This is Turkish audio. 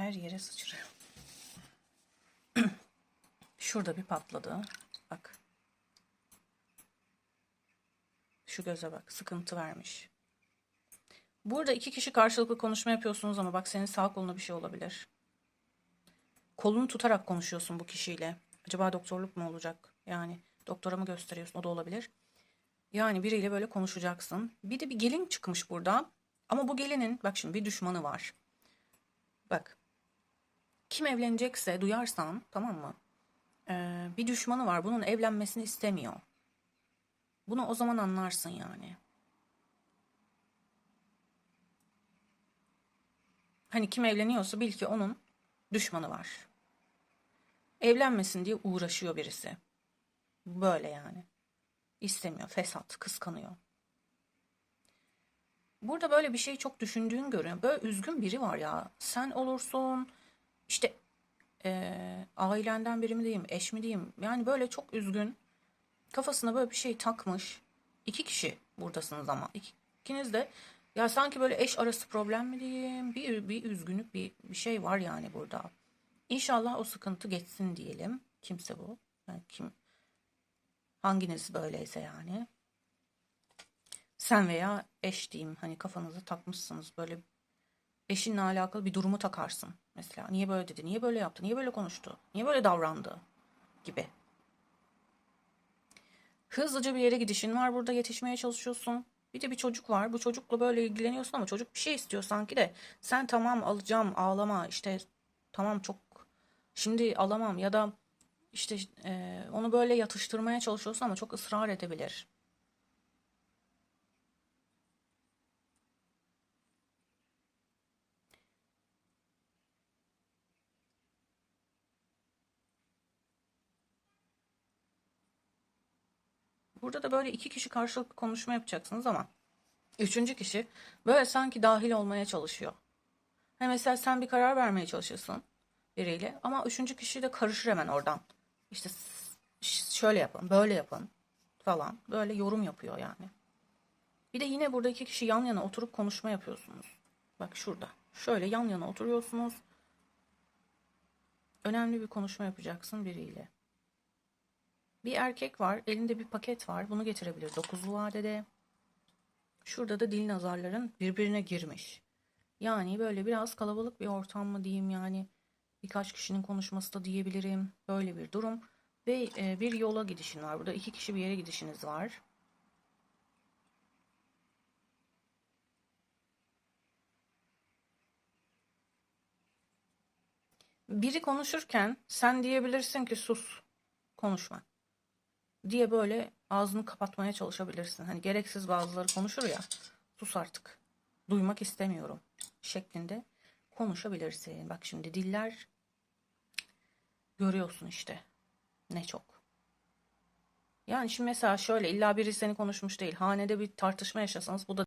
Her yere sıçrıyor. Şurada bir patladı. Bak. Şu göze bak. Sıkıntı vermiş. Burada iki kişi karşılıklı konuşma yapıyorsunuz ama bak senin sağ koluna bir şey olabilir. Kolunu tutarak konuşuyorsun bu kişiyle. Acaba doktorluk mu olacak? Yani doktora mı gösteriyorsun? O da olabilir. Yani biriyle böyle konuşacaksın. Bir de bir gelin çıkmış burada. Ama bu gelinin bak şimdi bir düşmanı var. Bak. Kim evlenecekse duyarsan tamam mı? Ee, bir düşmanı var. Bunun evlenmesini istemiyor. Bunu o zaman anlarsın yani. Hani kim evleniyorsa bil ki onun düşmanı var. Evlenmesin diye uğraşıyor birisi. Böyle yani. İstemiyor, fesat, kıskanıyor. Burada böyle bir şey çok düşündüğün görüyor. Böyle üzgün biri var ya. Sen olursun, işte eee, ailenden biri mi diyeyim, eş mi diyeyim. Yani böyle çok üzgün. Kafasına böyle bir şey takmış. İki kişi buradasınız ama. İki- İkiniz de ya sanki böyle eş arası problem mi diyeyim. Bir, bir üzgünlük bir, bir şey var yani burada. İnşallah o sıkıntı geçsin diyelim. Kimse bu. Yani kim hanginiz böyleyse yani. Sen veya eş diyeyim hani kafanıza takmışsınız böyle eşinle alakalı bir durumu takarsın. Mesela niye böyle dedi, niye böyle yaptı, niye böyle konuştu, niye böyle davrandı gibi. Hızlıca bir yere gidişin var burada yetişmeye çalışıyorsun. Bir de bir çocuk var. Bu çocukla böyle ilgileniyorsun ama çocuk bir şey istiyor sanki de. Sen tamam alacağım ağlama işte tamam çok şimdi alamam ya da işte e, onu böyle yatıştırmaya çalışıyorsun ama çok ısrar edebilir. Burada da böyle iki kişi karşılıklı konuşma yapacaksınız ama üçüncü kişi böyle sanki dahil olmaya çalışıyor. Hani mesela sen bir karar vermeye çalışırsın biriyle ama üçüncü kişi de karışır hemen oradan. İşte şöyle yapın, böyle yapın falan. Böyle yorum yapıyor yani. Bir de yine burada iki kişi yan yana oturup konuşma yapıyorsunuz. Bak şurada. Şöyle yan yana oturuyorsunuz. Önemli bir konuşma yapacaksın biriyle. Bir erkek var, elinde bir paket var. Bunu getirebilir dokuzlu vadede. Şurada da dil nazarların birbirine girmiş. Yani böyle biraz kalabalık bir ortam mı diyeyim yani. Birkaç kişinin konuşması da diyebilirim. Böyle bir durum. Ve e, bir yola gidişin var. Burada iki kişi bir yere gidişiniz var. Biri konuşurken sen diyebilirsin ki sus, konuşma diye böyle ağzını kapatmaya çalışabilirsin. Hani gereksiz bazıları konuşur ya. Sus artık. Duymak istemiyorum şeklinde konuşabilirsin. Bak şimdi diller görüyorsun işte. Ne çok. Yani şimdi mesela şöyle illa biri seni konuşmuş değil. Hanede bir tartışma yaşasanız bu da